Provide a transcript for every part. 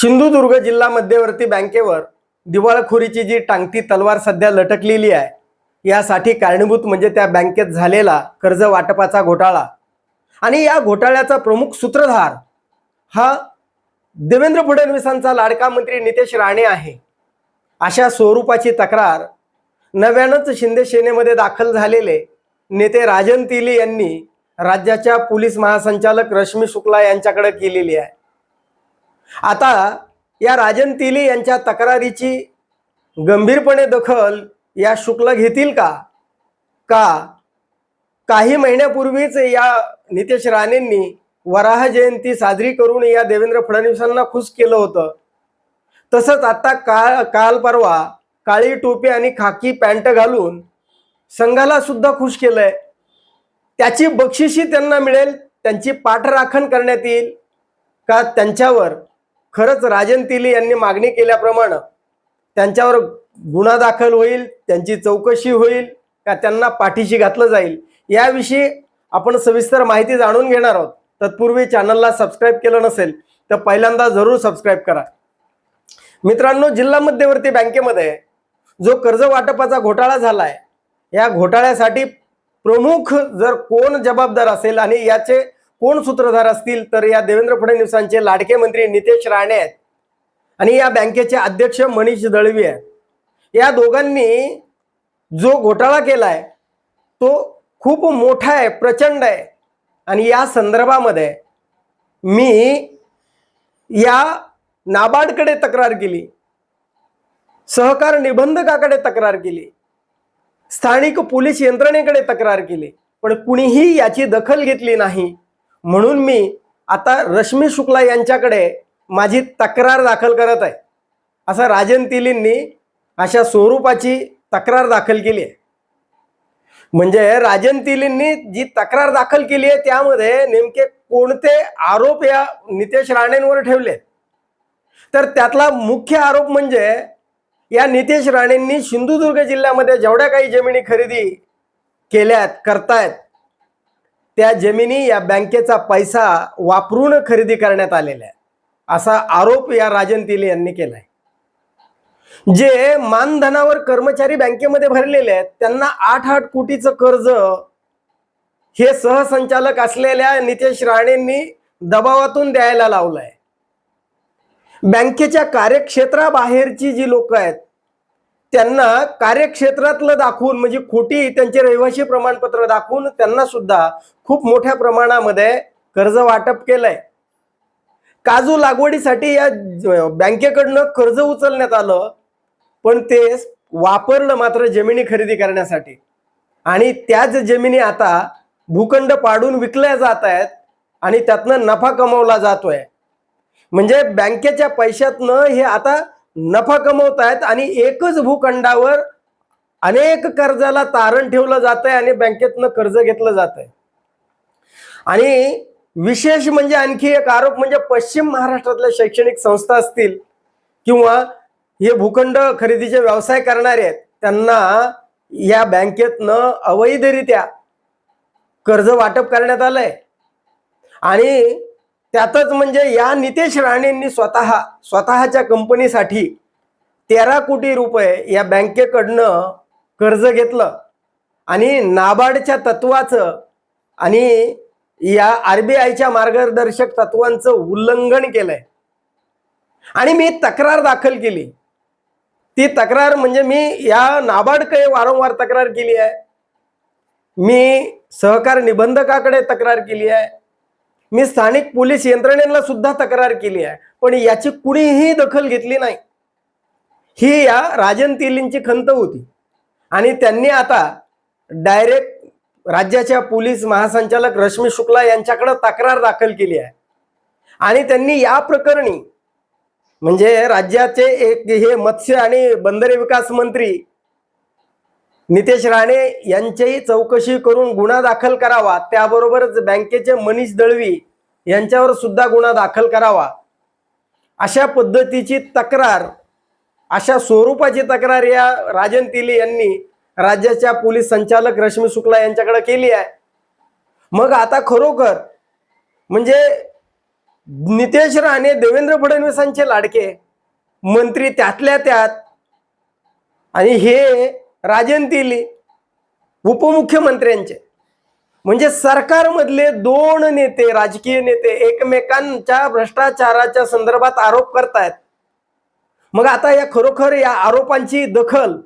सिंधुदुर्ग जिल्हा मध्यवर्ती बँकेवर दिवाळखोरीची जी टांगती तलवार सध्या लटकलेली आहे यासाठी कारणीभूत म्हणजे त्या बँकेत झालेला कर्ज वाटपाचा घोटाळा. आणि या घोटाळ्याचा प्रमुख सूत्रधार हा देवेंद्र फडणवीसांचा लाडका मंत्री नितेश राणे आहे. अशा स्वरूपाची तक्रार नव्यानंच शिंदे सेनेमध्ये दाखल झालेले नेते राजन तिली यांनी राज्याच्या पोलीस महासंचालक रश्मी शुक्ला यांच्याकडे केलेली आहे. आता या राजन तिली यांच्या तक्रारीची गंभीरपणे दखल या शुक्ल घेतील का? का? काही महिन्यापूर्वीच या नितेश राणेंनी वराह जयंती साजरी करून या देवेंद्र फडणवीसांना खुश केलं होतं. तसंच आता काल काल परवा काळी टोपी आणि खाकी पॅन्ट घालून संघाला सुद्धा खुश केलंय. त्याची बक्षिशी त्यांना मिळेल त्यांची पाठराखण करण्यात येईल का? त्यांच्यावर खरंच राजन तिली यांनी मागणी केल्याप्रमाणे त्यांच्यावर गुन्हा दाखल होईल त्यांची चौकशी होईल का त्यांना पाठीशी घातलं जाईल याविषयी आपण सविस्तर माहिती जाणून घेणार आहोत. तत्पूर्वी चॅनलला सबस्क्राईब केलं नसेल तर पहिल्यांदा जरूर सबस्क्राईब करा. मित्रांनो जिल्हा मध्यवर्ती बँकेमध्ये जो कर्ज वाटपाचा घोटाळा झालाय या घोटाळ्यासाठी प्रमुख जर कोण जबाबदार असेल आणि याचे कोण सूत्रधार असतील? तर या देवेंद्र फडणवीसांचे लाडके मंत्री नितेश राणे आहेत. आणि या बँकेचे अध्यक्ष मनीष दळवी आहेत. या दोघांनी जो घोटाळा केलाय तो खूप मोठा आहे प्रचंड आहे. आणि या संदर्भामध्ये मी या नाबार्डकडे तक्रार केली. सहकार निबंधकाकडे तक्रार केली. स्थानिक पोलीस यंत्रणेकडे तक्रार केली. पण कुणीही याची दखल घेतली नाही. म्हणून मी आता रश्मी शुक्ला यांच्याकडे माझी तक्रार दाखल करत आहे. असं राजन तिलींनी अशा स्वरूपाची तक्रार दाखल केली आहे. म्हणजे राजन तिलींनी जी तक्रार दाखल केली आहे त्यामध्ये नेमके कोणते आरोप या नितेश राणेंवर ठेवले तर त्यातला मुख्य आरोप म्हणजे या नितेश राणेंनी सिंधुदुर्ग जिल्ह्यामध्ये जेवढ्या काही जमिनी खरेदी केल्यात करतायत त्या जमिनी या बँकेचा पैसा वापरून खरेदी करण्यात आलेल्या आहे. असा आरोप या राजन तिले यांनी केलाय. जे मानधनावर कर्मचारी बँकेमध्ये भरलेले आहेत त्यांना आठ आठ कोटीचं कर्ज हे सहसंचालक असलेल्या नितेश राणेंनी दबावातून द्यायला लावलंय. बँकेच्या कार्यक्षेत्राबाहेरची जी लोक आहेत त्यांना कार्यक्षेत्रातलं दाखवून म्हणजे खोटी त्यांचे रहिवासी प्रमाणपत्र दाखवून त्यांना सुद्धा खूप मोठ्या प्रमाणामध्ये कर्ज वाटप केलंय. काजू लागवडीसाठी या बँकेकडनं कर्ज उचलण्यात आलं पण ते वापरलं मात्र जमिनी खरेदी करण्यासाठी. आणि त्याच जमिनी आता भूखंड पाडून विकल्या जात आहेत आणि त्यातनं नफा कमवला जातोय. म्हणजे बँकेच्या पैशातनं हे आता नफा कमवत आहेत आणि एकच भूखंडावर अनेक कर्जाला तारण ठेवलं जात आहे आणि बँकेतनं कर्ज घेतलं जात आहे आणि विशेष म्हणजे आणखी एक आरोप म्हणजे पश्चिम महाराष्ट्रातल्या शैक्षणिक संस्था असतील किंवा हे भूखंड खरेदीचे व्यवसाय करणारे आहेत त्यांना या बँकेतनं अवैधरित्या कर्ज वाटप करण्यात आलंय. आणि त्यातच म्हणजे या नितेश राणेंनी स्वतः स्वतःच्या कंपनीसाठी तेरा कोटी रुपये या बँकेकडनं कर्ज घेतलं. आणि नाबार्डच्या तत्वाचं आणि या आर बी आयच्या मार्गदर्शक तत्वांचं उल्लंघन केलंय. आणि मी तक्रार दाखल केली. ती तक्रार म्हणजे मी या नाबार्डकडे वारंवार तक्रार केली आहे. मी सहकार निबंधकाकडे तक्रार केली आहे. मी स्थानिक पोलीस यंत्रणेला सुद्धा तक्रार केली आहे पण याची कुणीही दखल घेतली नाही. ही या राजन तेलींची खंत होती. आणि त्यांनी आता डायरेक्ट राज्याच्या पोलीस महासंचालक रश्मी शुक्ला यांच्याकडे तक्रार दाखल केली आहे. आणि त्यांनी या प्रकरणी म्हणजे राज्याचे एक हे मत्स्य आणि बंदरे विकास मंत्री नितेश राणे यांचीही चौकशी करून गुन्हा दाखल करावा. त्याबरोबरच बँकेचे मनीष दळवी यांच्यावर सुद्धा गुन्हा दाखल करावा. अशा पद्धतीची तक्रार अशा स्वरूपाची तक्रार या राजन तिली यांनी राज्याच्या पोलीस संचालक रश्मी शुक्ला यांच्याकडे केली आहे. मग आता खरोखर म्हणजे नितेश राणे देवेंद्र फडणवीसांचे लाडके मंत्री त्यातल्या त्यात आणि हे राजन तिली उपमुख्यमंत्र्यांचे. म्हणजे सरकारमधले दोन नेते राजकीय नेते एकमेकांच्या भ्रष्टाचाराच्या संदर्भात आरोप करतायत. मग आता या खरोखर या आरोपांची दखल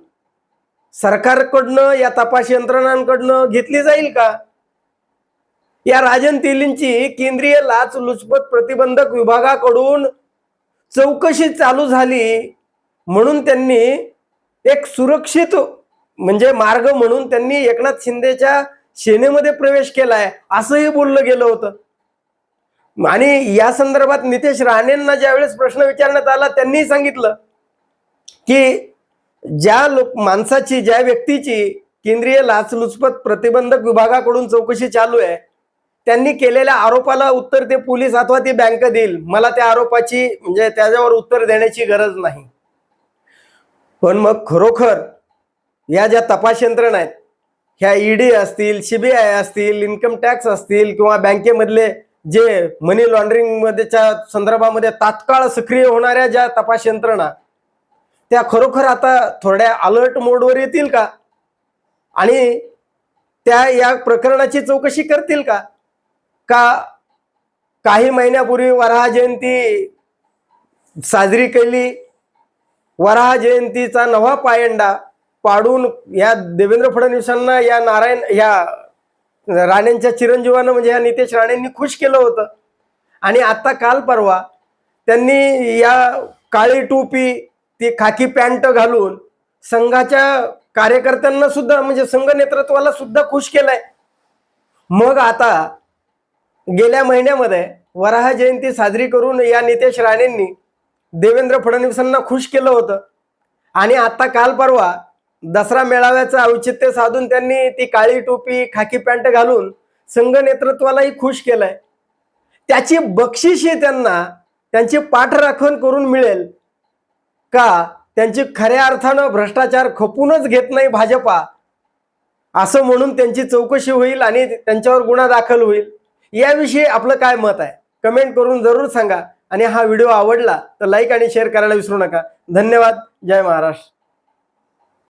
सरकारकडनं या तपास यंत्रणांकडनं घेतली जाईल का? या राजन तेलींची केंद्रीय लाचलुचपत प्रतिबंधक विभागाकडून चौकशी चालू झाली म्हणून त्यांनी एक सुरक्षित म्हणजे मार्ग म्हणून त्यांनी एकनाथ शिंदेच्या सेनेमध्ये प्रवेश केलाय असंही बोललं गेलं होतं. आणि या संदर्भात नितेश राणेंना ज्यावेळेस प्रश्न विचारण्यात आला त्यांनी सांगितलं की ज्या लोक माणसाची ज्या व्यक्तीची केंद्रीय लाचलुचपत प्रतिबंधक विभागाकडून चौकशी चालू आहे त्यांनी केलेल्या आरोपाला उत्तर ते पोलीस अथवा ती बँक देईल. मला त्या आरोपाची म्हणजे त्याच्यावर उत्तर देण्याची गरज नाही. पण मग खरोखर या ज्या तपास यंत्रणा आहेत ह्या ईडी असतील सीबीआय असतील इन्कम टॅक्स असतील किंवा बँकेमधले जे मनी लॉन्ड्रिंग मध्येच्या संदर्भामध्ये तात्काळ सक्रिय होणाऱ्या ज्या तपास यंत्रणा त्या खरोखर आता थोड्या अलर्ट मोडवर येतील का? आणि त्या या प्रकरणाची चौकशी करतील का? का काही महिन्यापूर्वी वराह जयंती साजरी केली वराह जयंतीचा नवा पायंडा पाडून या देवेंद्र फडणवीसांना या नारायण या राणेंच्या चिरंजीवानं म्हणजे या नितेश राणेंनी खुश केलं होतं. आणि आता काल परवा त्यांनी या काळी टोपी ती खाकी पॅन्ट घालून संघाच्या कार्यकर्त्यांना सुद्धा म्हणजे संघ नेतृत्वाला सुद्धा खुश केलंय. मग आता गेल्या महिन्यामध्ये वराह जयंती साजरी करून या नितेश राणेंनी देवेंद्र फडणवीसांना खुश केलं होतं. आणि आता काल परवा दसरा मेळाव्याचं औचित्य साधून त्यांनी ती काळी टोपी खाकी पॅन्ट घालून संघ नेतृत्वालाही खुश केलंय. त्याची बक्षिशी त्यांना त्यांची पाठराखण करून मिळेल का? त्यांची खऱ्या अर्थानं भ्रष्टाचार खपूनच घेत नाही भाजपा. असं म्हणून त्यांची चौकशी होईल आणि त्यांच्यावर गुन्हा दाखल होईल. याविषयी आपलं काय मत आहे? कमेंट करून जरूर सांगा. आणि हा व्हिडिओ आवडला तर लाईक आणि शेअर करायला विसरू नका. धन्यवाद. जय महाराष्ट्र.